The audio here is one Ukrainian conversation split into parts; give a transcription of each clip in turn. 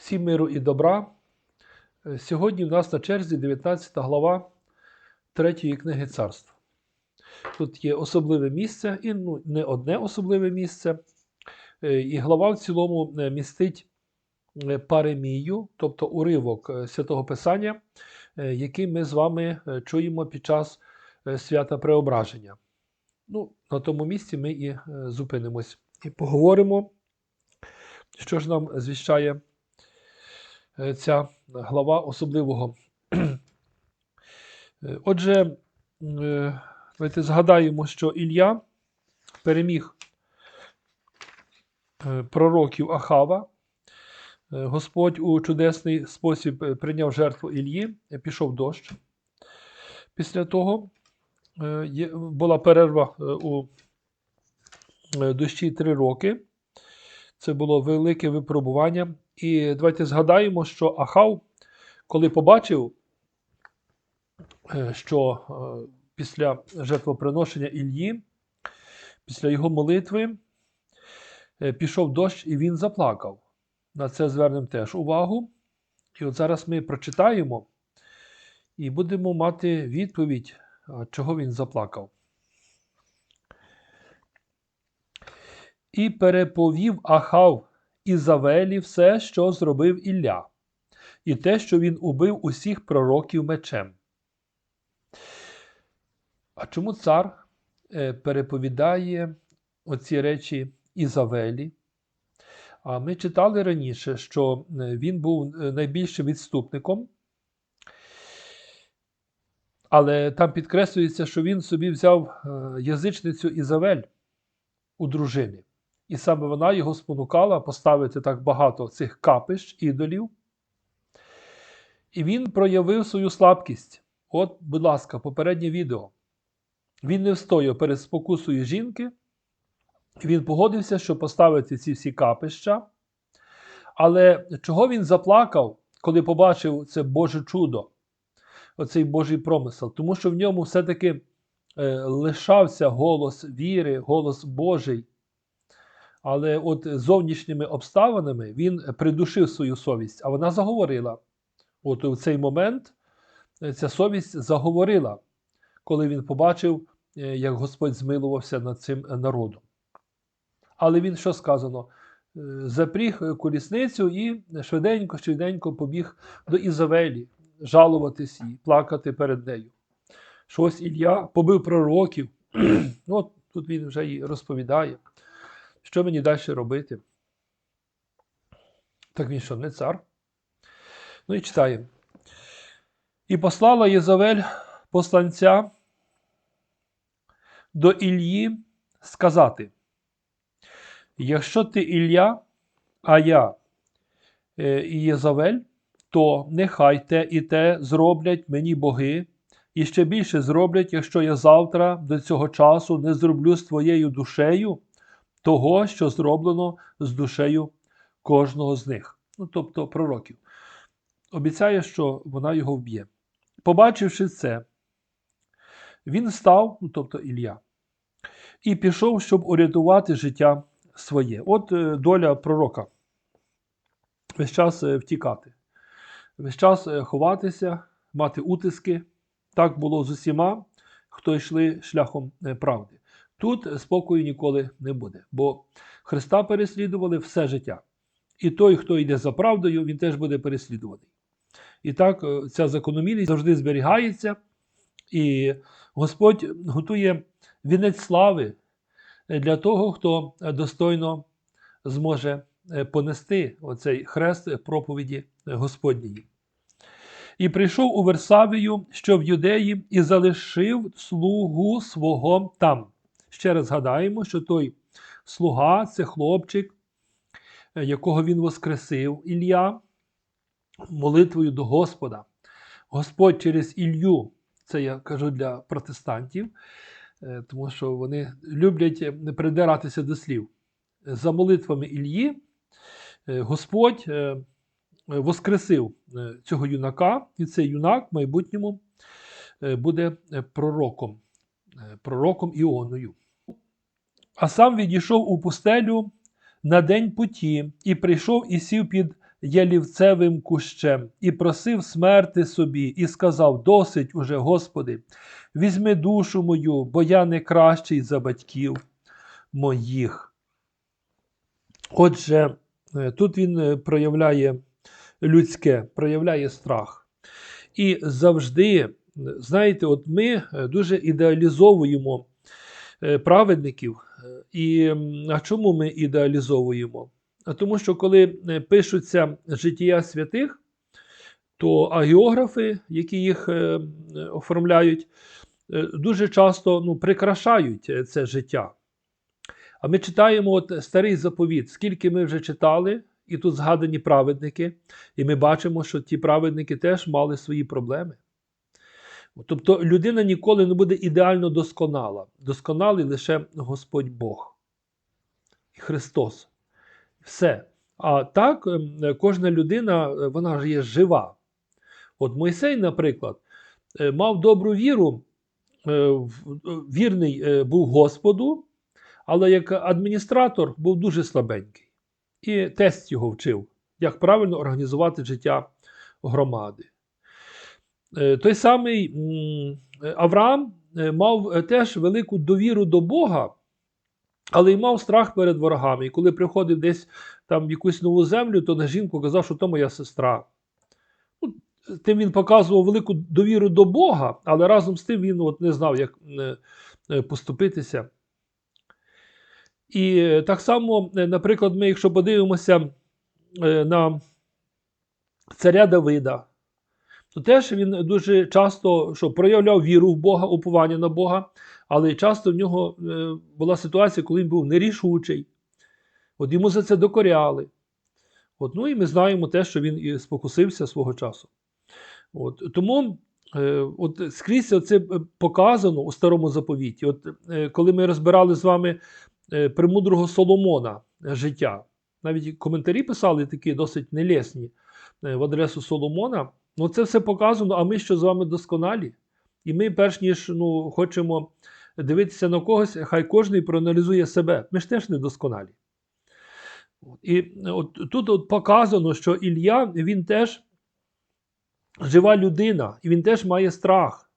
Всім миру і добра. Е, Сьогодні в нас на черзі 19 глава 3 книги царств. Тут є особливе місце, і ну, не одне особливе місце. Е, І глава в цілому е, містить паремію, тобто уривок святого Писання, який ми з вами чуємо під час свята Преображення. Ну, на тому місці ми і зупинимось і поговоримо, що ж нам звіщає ця глава особливого. Е, Отже, е, давайте згадаємо, що Ілля переміг е, пророків Ахава. Е, Господь у чудесний спосіб е, прийняв жертву е, пішов дощ. Після того е, була перерва е, у е, дощі три роки. Це було велике випробування. І давайте згадаємо, що Ахав, коли побачив, е, що е, після жертвоприношення Іллі, після його молитви, е, пішов дощ і він заплакав. На це звернемо теж увагу. І от зараз ми прочитаємо і будемо мати відповідь, чого він заплакав. І переповів Ахав Ізавелі все, що зробив Ілля, і те, що він убив усіх пророків мечем. А чому цар е, переповідає оці речі Ізавелі? А ми читали раніше, що е, він був е, найбільшим відступником, але там підкреслюється, що він собі взяв язичницю Ізавель у дружини. І саме вона його спонукала поставити так багато цих капищ, ідолів. І він проявив свою слабкість. От, будь ласка, попереднє відео. Він не встояв перед спокусою жінки. Він погодився, що поставити ці всі капища. Але чого він заплакав, коли побачив це Боже чудо, оцей Божий промисел? Тому що в ньому все-таки е, лишався голос віри, голос Божий. Але от зовнішніми обставинами він придушив свою совість, а вона заговорила. От у цей момент е, ця совість заговорила, коли він побачив, е, як Господь змилувався над цим народом. Але він що сказано? Е, Запріг колісницю і швиденько, швиденько побіг до Ізавелі, жалуватись їй, плакати перед нею. Що ось Ілля побив пророків. ну, тут він вже і розповідає. Що мені далі робити? Так він що, не цар? Ну і читаємо. І послала Єзавель посланця до Іллі сказати: Якщо ти Ілля, а я е, і Єзавель, то нехай те і те зроблять мені боги, і ще більше зроблять, якщо я завтра до цього часу не зроблю з твоєю душею того, що зроблено з душею кожного з них, ну тобто пророків. Обіцяє, що вона його вб'є. Побачивши це, він став, ну тобто Ілля, і пішов, щоб урятувати життя своє. От е, доля пророка. Весь час е, втікати, весь час е, ховатися, мати утиски. Так було з усіма, хто йшли шляхом правди. Тут спокою ніколи не буде, бо Христа переслідували все життя. І той, хто йде за правдою, він теж буде переслідуваний. І так е, ця закономірність завжди зберігається, і Господь готує вінець слави для того, хто достойно зможе е, понести оцей хрест проповіді Господньої. І прийшов у Версавію, що в Юдеї, і залишив слугу свого там. Ще раз згадаємо, що той слуга це хлопчик, е, якого він воскресив Ілля молитвою до Господа. Господь через Ілью, це я кажу для протестантів, е, тому що вони люблять е, придиратися до слів. За молитвами е, Господь воскресив цього юнака, і цей юнак в майбутньому буде пророком, пророком Іоною. А сам відійшов у пустелю на день путі і прийшов і сів під ялівцевим кущем, і просив смерти собі, і сказав: Досить уже, Господи, візьми душу мою, бо я не кращий за батьків моїх. Отже, е, тут він е, проявляє людське, проявляє страх. І завжди, е, знаєте, от ми е, дуже ідеалізовуємо е, праведників. Е, І а чому ми ідеалізовуємо? А тому що коли пишуться життя святих, то агіографи, які їх оформляють, дуже часто ну, прикрашають це життя. А ми читаємо от старий заповіт, скільки ми вже читали, і тут згадані праведники, і ми бачимо, що ті праведники теж мали свої проблеми. Тобто людина ніколи не буде ідеально досконала. Досконалий лише Господь Бог і Христос. Все. А так, ем, кожна людина, е, вона ж є жива. От Мойсей, наприклад, е, мав добру віру, е, вірний був Господу, але як адміністратор був дуже слабенький. І тесть його вчив, як правильно організувати життя громади. Е, Той самий Авраам е, мав е, теж велику довіру до Бога, але й мав страх перед ворогами. І коли приходив десь там в якусь нову землю, то на жінку казав, що то моя сестра. Ну, Тим він показував велику довіру до Бога, але разом з тим він от не знав, як поступитися. І так само, наприклад, ми, якщо подивимося на царя Давида, то теж він дуже часто що, проявляв віру в Бога, уповання на Бога, але часто в нього е, була ситуація, коли він був нерішучий. От йому за це докоряли. От, ну і ми знаємо те, що він і спокусився свого часу. От, тому е, от скрізь це показано у старому заповіті. От, е, коли ми розбирали з вами е, премудрого Соломона е, життя, навіть коментарі писали такі досить нелесні е, в адресу Соломона. Ну, це все показано, а ми що з вами досконалі. І ми, перш ніж ну, хочемо дивитися на когось, хай кожен проаналізує себе. Ми ж теж недосконалі. От, І от тут от показано, що Ілля він теж жива людина, і він теж має страх.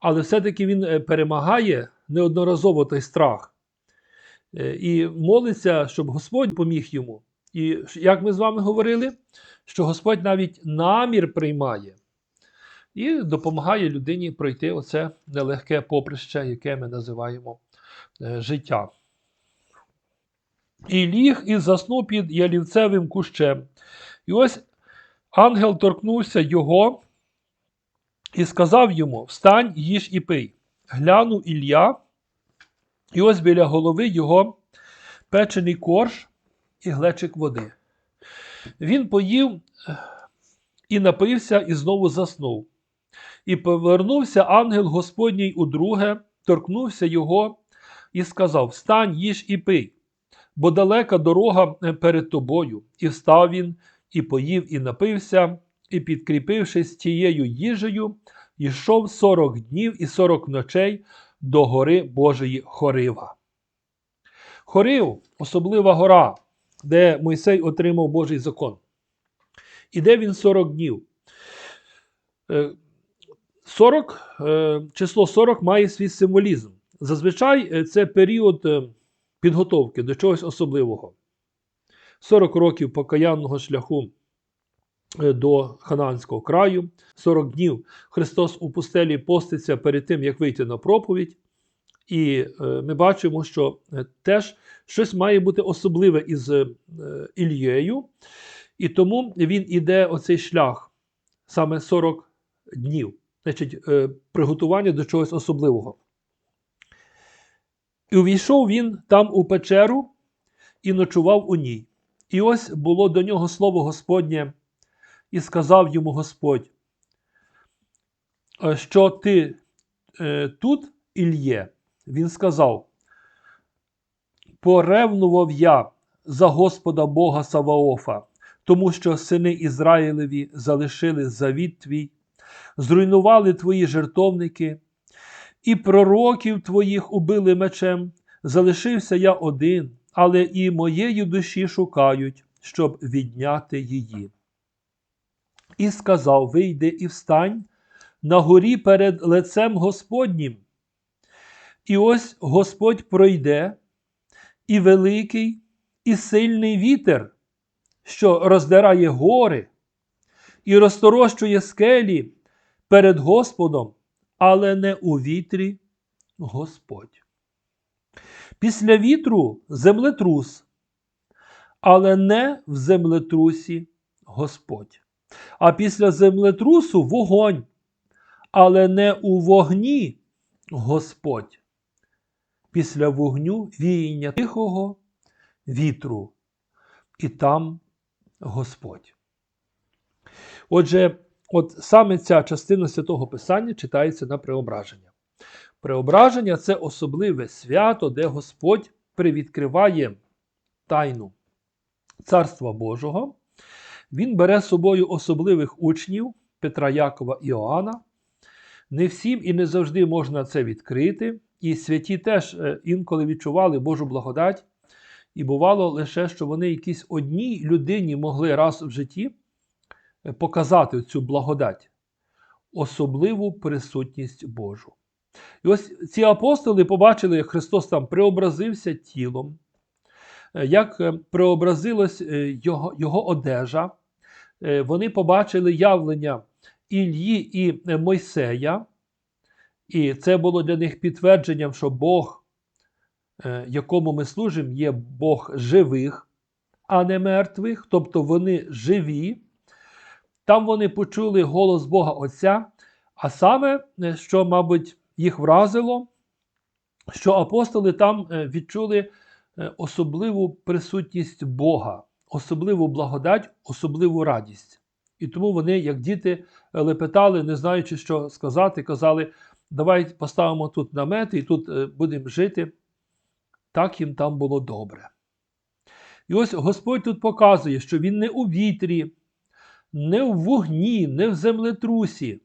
Але все-таки він е, перемагає неодноразово той страх. Е, І молиться, щоб Господь поміг йому. І як ми з вами говорили, що Господь навіть намір приймає і допомагає людині пройти оце нелегке поприще, яке ми називаємо е, життя. І ліг і заснув під ялівцевим кущем. І ось ангел торкнувся його і сказав йому: Встань, їж і пий. Глянув Ілля, і ось біля голови його печений корж і глечик води. Він поїв е, і напився, і знову заснув. І повернувся ангел Господній удруге, торкнувся його і сказав: Встань, їж і пий, бо далека дорога е, перед тобою. І встав він, і поїв, і напився, і, підкріпившись тією їжею, йшов сорок днів і сорок ночей до гори Божої Хорива. Хорив особлива гора, де Мойсей отримав Божий закон. І де він 40 днів. Е, 40, е, число 40 має свій символізм. Зазвичай е, це період е, підготовки до чогось особливого. 40 років покаянного шляху е, до Хананського краю, 40 днів Христос у пустелі поститься перед тим, як вийти на проповідь. І е, ми бачимо, що е, теж щось має бути особливе із е, Ільєю, і тому він іде оцей шлях саме 40 днів, значить, приготування до чогось особливого. І увійшов він там у печеру і ночував у ній. І ось було до нього слово Господнє, і сказав йому Господь, «Е, що ти тут, Ільє, він сказав: Поревнував я за Господа Бога Саваофа, тому що сини Ізраїлеві залишили завіт твій, зруйнували твої жертовники, і пророків твоїх убили мечем. Залишився я один, але і моєї душі шукають, щоб відняти її. І сказав: Вийди і встань на горі перед лицем Господнім. І ось Господь пройде, і великий, і сильний вітер, що роздирає гори, і розторощує скелі перед Господом, але не у вітрі Господь. Після вітру землетрус, але не в землетрусі Господь. А після землетрусу вогонь, але не у вогні Господь. Після вогню віяння тихого вітру, і там Господь. Отже, от саме ця частина святого Писання читається на преображення. Преображення це особливе свято, де Господь привідкриває тайну Царства Божого. Він бере з собою особливих учнів Петра Якова і Іоанна. Не всім і не завжди можна це відкрити. І святі теж е, інколи відчували Божу благодать. І бувало лише, що вони якійсь одній людині могли раз в житті е, показати цю благодать, особливу присутність Божу. І ось ці апостоли побачили, як Христос там преобразився тілом, е, як преобразилась його, його одежа. Вони побачили явлення Іллі і е, Мойсея, і це було для них підтвердженням, що Бог, е, якому ми служимо, є Бог живих, а не мертвих, тобто вони живі. Там вони почули голос Бога Отця, а саме, е, що, мабуть, їх вразило, що апостоли там відчули особливу присутність Бога, особливу благодать, особливу радість. І тому вони, як діти, лепетали, не знаючи, що сказати, казали: давай поставимо тут намети і тут е, будемо жити. Так їм там було добре. І ось Господь тут показує, що Він не у вітрі, не в вогні, не в землетрусі,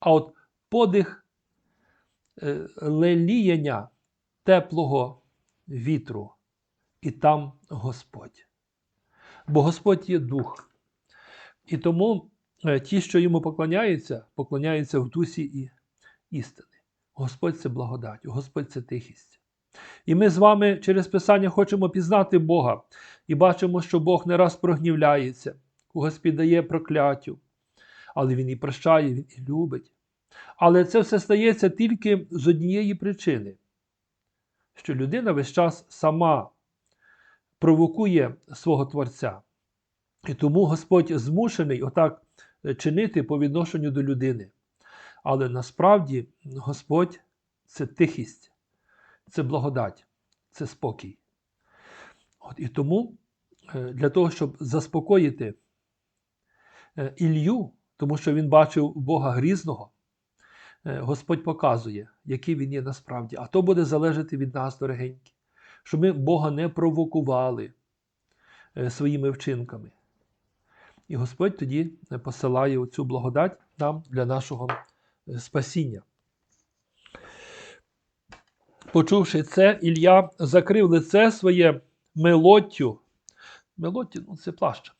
а от подих е, леліяння теплого вітру, і там Господь. Бо Господь є дух. І тому ті, що йому поклоняються, поклоняються в дусі і істини. Господь це благодать, Господь це тихість. І ми з вами через Писання хочемо пізнати Бога і бачимо, що Бог не раз прогнівляється, когось піддає прокляттю, але Він і прощає, Він і любить. Але це все стається тільки з однієї причини, що людина весь час сама провокує свого Творця. І тому Господь змушений отак чинити по відношенню до людини. Але насправді Господь це тихість, це благодать, це спокій. От І тому е, для того, щоб заспокоїти е, Ілью, тому що він бачив Бога грізного, е, Господь показує, який він є насправді. А то буде залежати від нас, дорогенькі, щоб ми Бога не провокували своїми вчинками. І Господь тоді посилає цю благодать нам для нашого спасіння. Почувши це, Ілля закрив лице своє мелоттю. Мелоттю, ну це плащ.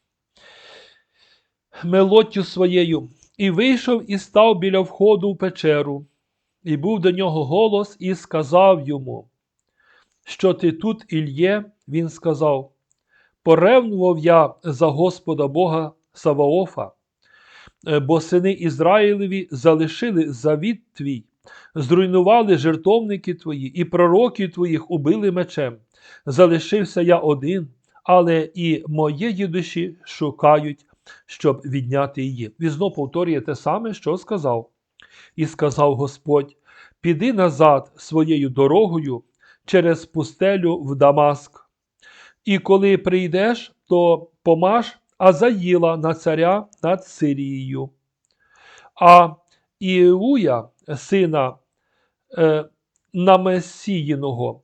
Мелоттю своєю, і вийшов і став біля входу в печеру. І був до нього голос, і сказав йому, що ти тут, Ільє, він сказав: Поревнував я за Господа Бога Саваофа, бо сини Ізраїлеві залишили завіт твій, зруйнували жертовники твої, і пророки твоїх убили мечем. Залишився я один, але і моєї душі шукають, щоб відняти її. І знов повторює те саме, що сказав. І сказав Господь: Піди назад своєю дорогою через пустелю в Дамаск. І коли прийдеш, то помаш Азаїла на царя над Сирією. А Іуя, сина е, Намесіїного,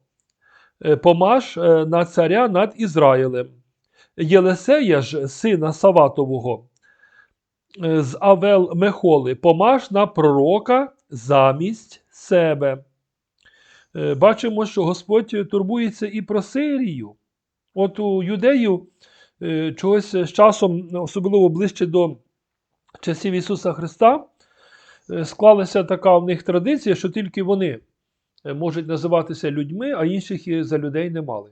е, помаш е, на царя над Ізраїлем. Єлисея ж, сина Саватового, е, з Авел Мехоли, помаш на пророка замість себе. Бачимо, що Господь турбується і про Сирію. От у юдеїв е, чогось з часом, особливо ближче до часів Ісуса Христа, е, склалася така в них традиція, що тільки вони е, можуть називатися людьми, а інших за людей не мали.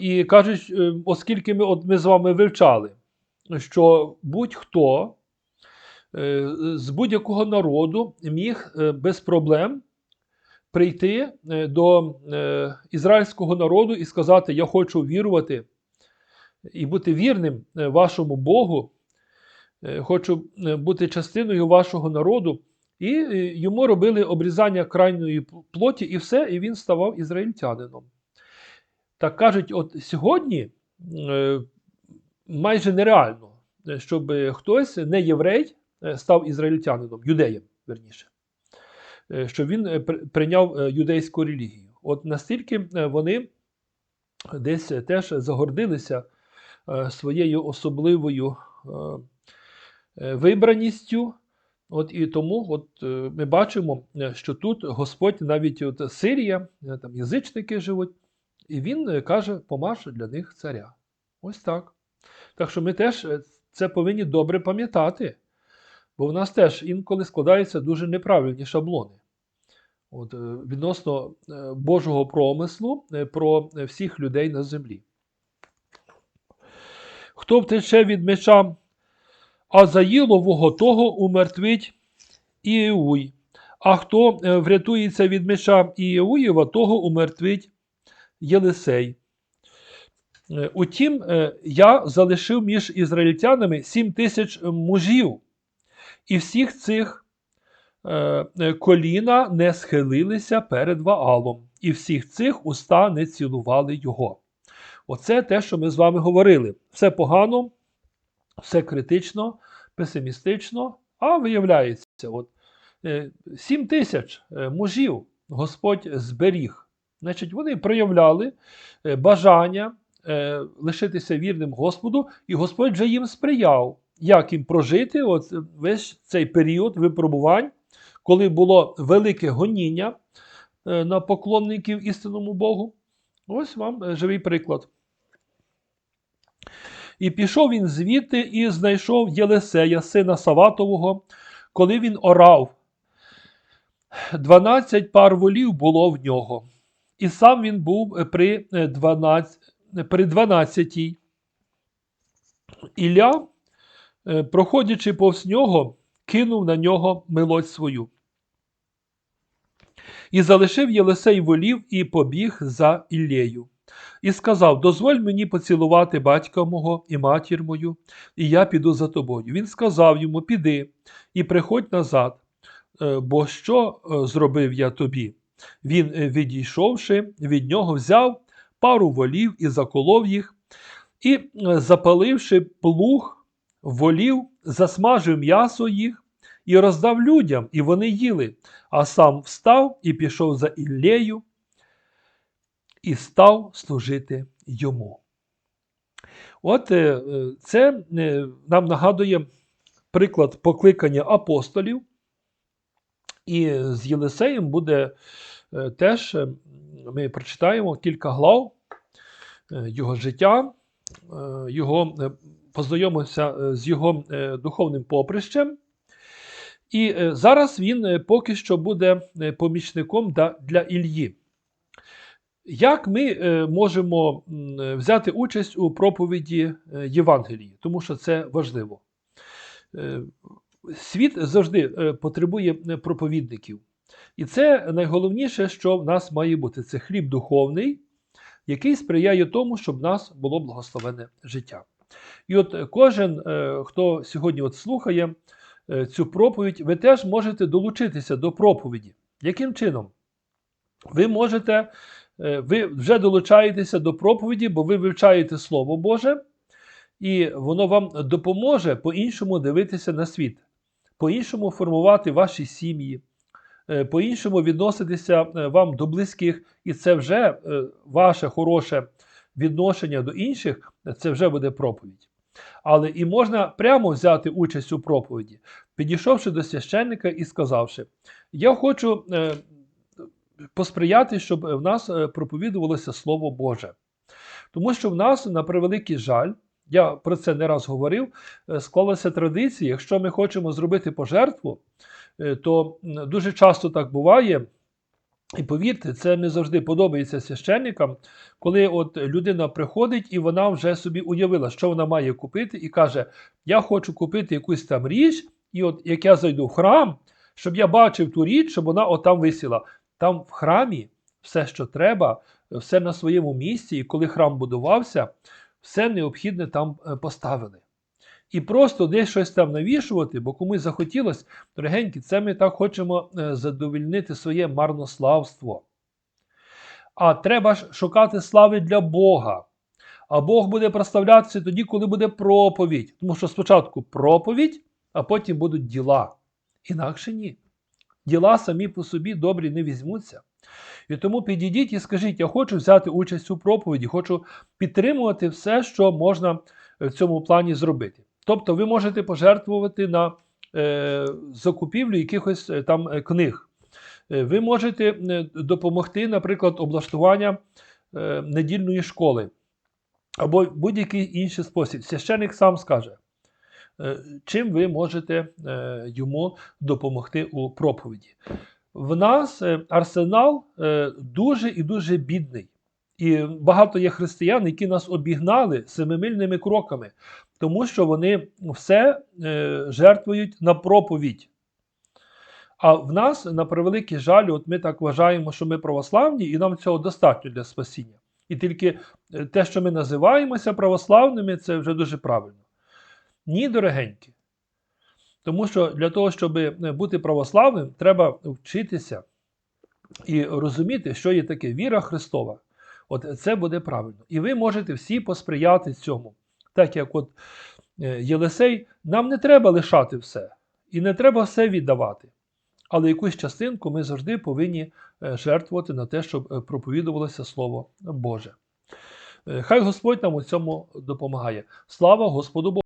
І кажуть, е, оскільки ми, от ми з вами вивчали, що будь-хто е, з будь-якого народу міг е, без проблем прийти е, до е, ізраїльського народу і сказати: Я хочу вірувати і бути вірним е, вашому Богу, е, хочу е, бути частиною вашого народу. І йому робили обрізання крайньої плоті, і все, і він ставав ізраїльтянином. Так кажуть, от сьогодні майже нереально, щоб хтось, не єврей, став ізраїльтянином, юдеєм, верніше, щоб він прийняв юдейську релігію. От настільки вони десь теж загордилися своєю особливою е, е, вибраністю. От і тому от, е, ми бачимо, е, що тут Господь навіть от Сирія, е, там язичники живуть, і він е, каже, помаш для них царя. Ось так. Так що ми теж е, це повинні добре пам'ятати, бо в нас теж інколи складаються дуже неправильні шаблони. От, е, відносно е, Божого промислу е, про е, всіх людей на землі. Хто втече від меча Азаїлового, того умертвить Іеуй. А хто е, врятується від меча Іеуєва, того умертвить Єлисей. Е, Утім, е, я залишив між ізраїльтянами сім тисяч мужів, і всіх цих коліна не схилилися перед Ваалом, і всіх цих уста не цілували його. Оце те, що ми з вами говорили. Все погано, все критично, песимістично, а виявляється, от, е, 7 тисяч е, мужів Господь зберіг. Значить, вони проявляли е, бажання е, лишитися вірним Господу, і Господь вже їм сприяв, як їм прожити от весь цей період випробувань, коли було велике гоніння е, на поклонників істинному Богу. Ось вам е, живий приклад. І пішов він звідти і знайшов Єлисея, сина Саватового, коли він орав. Дванадцять пар волів було в нього. І сам він був при е, 12, при 12. Ілля, е, проходячи повз нього, кинув на нього милость свою. І залишив Єлисей волів і побіг за Іллею. І сказав: Дозволь мені поцілувати батька мого і матір мою, і я піду за тобою. Він сказав йому: Піди і приходь назад, е, бо що е, зробив я тобі? Він, е, відійшовши, від нього взяв пару волів і заколов їх, і, запаливши плуг волів, засмажив м'ясо їх і роздав людям, і вони їли, а сам встав і пішов за Іллею і став служити йому. От е, це е, нам нагадує приклад покликання апостолів. І з Єлисеєм буде е, теж, ми прочитаємо кілька глав його життя, його, познайомимося з його духовним поприщем. І зараз він поки що буде помічником для Ільї. Як ми е, можемо е, взяти участь у проповіді е, Євангелії? Тому що це важливо. Світ завжди потребує проповідників. І це найголовніше, що в нас має бути. Це хліб духовний, який сприяє тому, щоб в нас було благословене життя. І от кожен, хто сьогодні от слухає цю проповідь, ви теж можете долучитися до проповіді. Яким чином? Ви можете, ви вже долучаєтеся до проповіді, бо ви вивчаєте Слово Боже, і воно вам допоможе по-іншому дивитися на світ, по-іншому формувати ваші сім'ї, е, по-іншому відноситися е, вам до близьких, і це вже е, ваше хороше відношення до інших, це вже буде проповідь. Але і можна прямо взяти участь у проповіді, підійшовши до священника і сказавши: Я хочу е, посприяти, щоб в нас е, проповідувалося Слово Боже. Тому що в нас, на превеликий жаль, я про це не раз говорив, е, склалася традиція, якщо ми хочемо зробити пожертву, е, то дуже часто так буває. І повірте, це не завжди подобається священникам, коли от людина приходить і вона вже собі уявила, що вона має купити, і каже: Я хочу купити якусь там річ, і от як я зайду в храм, щоб я бачив ту річ, щоб вона отам висіла. Там в храмі все, що треба, все на своєму місці, і коли храм будувався, все необхідне там е, поставили. І просто десь щось там навішувати, бо комусь захотілося, дорогенькі, це ми так хочемо е, задовільнити своє марнославство. А треба ж шукати слави для Бога. А Бог буде проставлятися тоді, коли буде проповідь. Тому що спочатку проповідь, а потім будуть діла. Інакше ні. Діла самі по собі добрі не візьмуться. І тому підійдіть і скажіть, я хочу взяти участь у проповіді, хочу підтримувати все, що можна в цьому плані зробити. Тобто ви можете пожертвувати на е, закупівлю якихось е, там е, книг. Е, Ви можете е, допомогти, наприклад, облаштування е, недільної школи або будь-який інший спосіб. Священик сам скаже, е, чим ви можете е, йому допомогти у проповіді. В нас е, арсенал е, дуже і дуже бідний. І багато є християн, які нас обігнали семимильними кроками, тому що вони все е, жертвують на проповідь. А в нас, на превеликий жаль, от ми так вважаємо, що ми православні, і нам цього достатньо для спасіння. І тільки е, те, що ми називаємося православними, це вже дуже правильно. Ні, дорогенькі. Тому що для того, щоб е, бути православним, треба вчитися і розуміти, що є таке віра Христова. От це буде правильно. І ви можете всі посприяти цьому. Так як от е, Єлисей, нам не треба лишати все, і не треба все віддавати. Але якусь частинку ми завжди повинні е, жертвувати на те, щоб проповідувалося Слово Боже. Хай Господь нам у цьому допомагає. Слава Господу Богу!